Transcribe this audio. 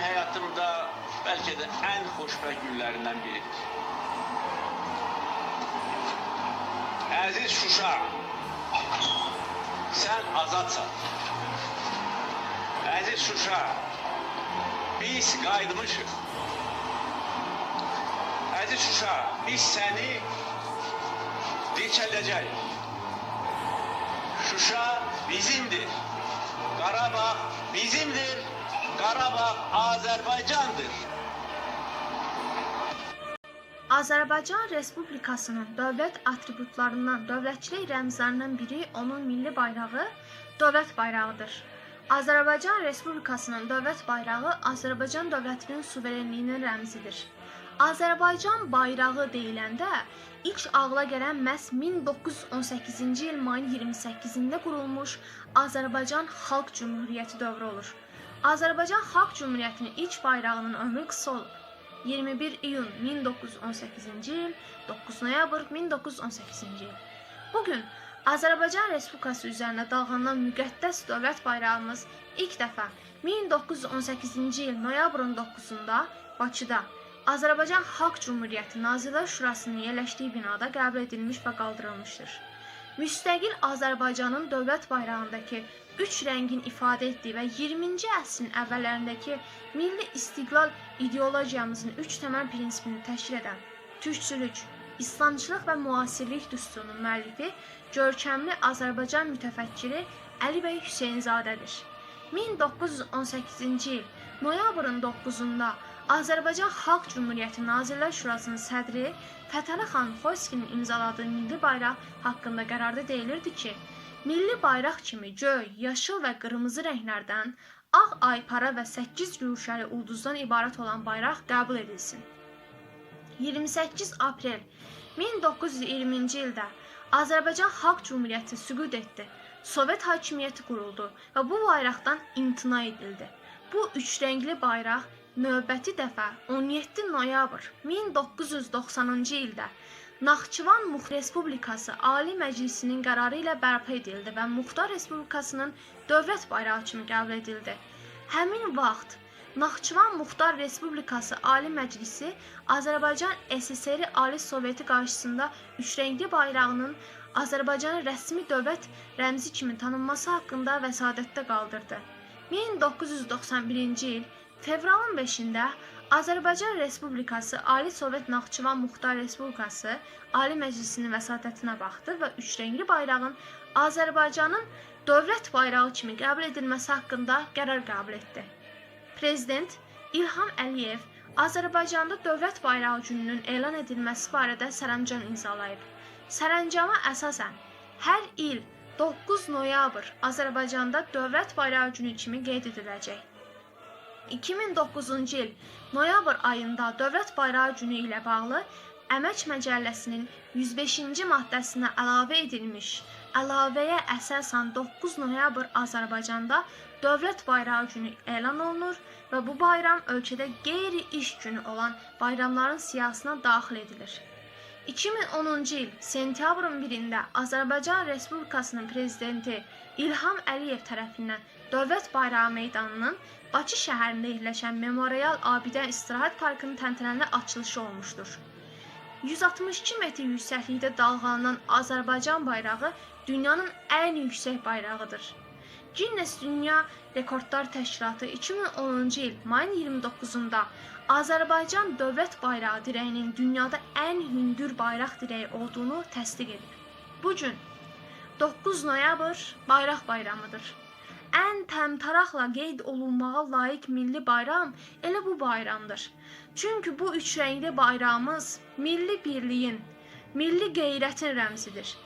hayatımda belki de en hoşbəxt günlerinden biridir. Aziz Şuşa, sen azatsan. Aziz Şuşa, biz qayıtmışıq. Aziz Şuşa, biz səni dirçəldəcəyik. Şuşa bizimdir. Qarabağ bizimdir. Qarabağ Azərbaycandır. Azərbaycan Respublikasının dövlət atributlarından, dövlətçilik rəmzlərindən biri onun milli bayrağı, dövlət bayrağıdır. Azərbaycan Respublikasının dövlət bayrağı Azərbaycan dövlətinin suverenliyinin rəmzidir. Azərbaycan bayrağı deyiləndə ilk ağla gələn məhz 1918-ci il mayın 28-də qurulmuş Azərbaycan Xalq Cümhuriyyəti dövrü olur. Azərbaycan Xalq Cümhuriyyətinin ilk bayrağının ömrü qısa olur. 21 iyun 1918-ci il, 9 noyabr 1918-ci il. Bu gün Azərbaycan Respublikası üzərində dalğalanan müqəddəs dövlət bayrağımız ilk dəfə 1918-ci il noyabrın 9-da Bakıda Azərbaycan Xalq Cümhuriyyəti Nazirlər Şurasının yerləşdiyi binada qəbul edilmiş və qaldırılmışdır. Müstəqil Azərbaycanın dövlət bayrağındakı üç rəngin ifadə etdiyi və 20-ci əsrin əvvəllərindəki milli istiqlal ideologiyamızın üç təməl prinsipini təşkil edən türkçülük, İslamçılıq və müasirlik düsturunun müəllifi görkəmli Azərbaycan mütəfəkkiri Əli bəy Hüseynzadədir. 1918-ci il noyabrın 9-da Azərbaycan Xalq Cümhuriyyəti Nazirlər Şurasının sədri Fətəli xan Xoyskinin imzaladığı milli bayraq haqqında qərarda deyilirdi ki, milli bayraq kimi göy, yaşıl və qırmızı rənglərdən ağ aypara və 8 güşəli ulduzdan ibarət olan bayraq qəbul edilsin. 28 aprel 1920-ci ildə Azərbaycan Xalq Cümhuriyyəti süqut etdi. Sovet hakimiyyəti quruldu və bu bayraqdan imtina edildi. Bu üç rəngli bayraq növbəti dəfə 17 noyabr 1990-cı ildə Naxçıvan Muxtar Respublikası Ali Məclisinin qərarı ilə bərpa edildi və Muxtar Respublikasının dövlət bayrağı kimi qəbul edildi. Həmin vaxt Naxçıvan Muxtar Respublikası Ali Məclisi Azərbaycan SSR Ali Soveti qarşısında üçrəngli bayrağının Azərbaycanın rəsmi dövlət rəmzi kimi tanınması haqqında vəsadətdə qaldırdı. 1991-ci il fevralın 5-də Azərbaycan Respublikası Ali Sovet Naxçıvan Muxtar Respublikası Ali Məclisinin vəsatətinə baxdı və üçrəngli bayrağın Azərbaycanın dövlət bayrağı kimi qəbul edilməsi haqqında qərar qəbul etdi. Prezident İlham Əliyev Azərbaycanda dövlət bayrağı gününün elan edilməsi barədə sərəncam imzalayıb. Sərəncama əsasən hər il 9 noyabr Azərbaycanda dövlət bayrağı günü kimi qeyd ediləcək. 2009-cu il noyabr ayında dövlət bayrağı günü ilə bağlı Əmək Məcəlləsinin 105-ci maddəsinə əlavə edilmiş əlavəyə əsasən 9 noyabr Azərbaycanda dövlət bayrağı günü elan olunur və bu bayram ölkədə qeyri-iş günü olan bayramların siyahısına daxil edilir. 2010-cu il sentyabrın 1-də Azərbaycan Respublikasının prezidenti İlham Əliyev tərəfindən Dövlət Bayrağı meydanının Bakı şəhərində yerləşən Memorial Abidə İstirahət Parkının təntənəli açılışı olmuşdur. 162 metr yüksəklikdə dalğalanan Azərbaycan bayrağı dünyanın ən yüksək bayrağıdır. Guinness Dünya Rekordlar Təşkilatı 2010-cu il mayın 29-da Azərbaycan dövlət bayrağı dirəyinin dünyada ən hündür bayraq dirəyi olduğunu təsdiq edib. Bu gün 9 noyabr bayraq bayramıdır. Ən təmtəraqla qeyd olunmağa layiq milli bayram elə bu bayramdır. Çünki bu üç rəngli bayrağımız milli birliyin, milli qeyrətin rəmzidir.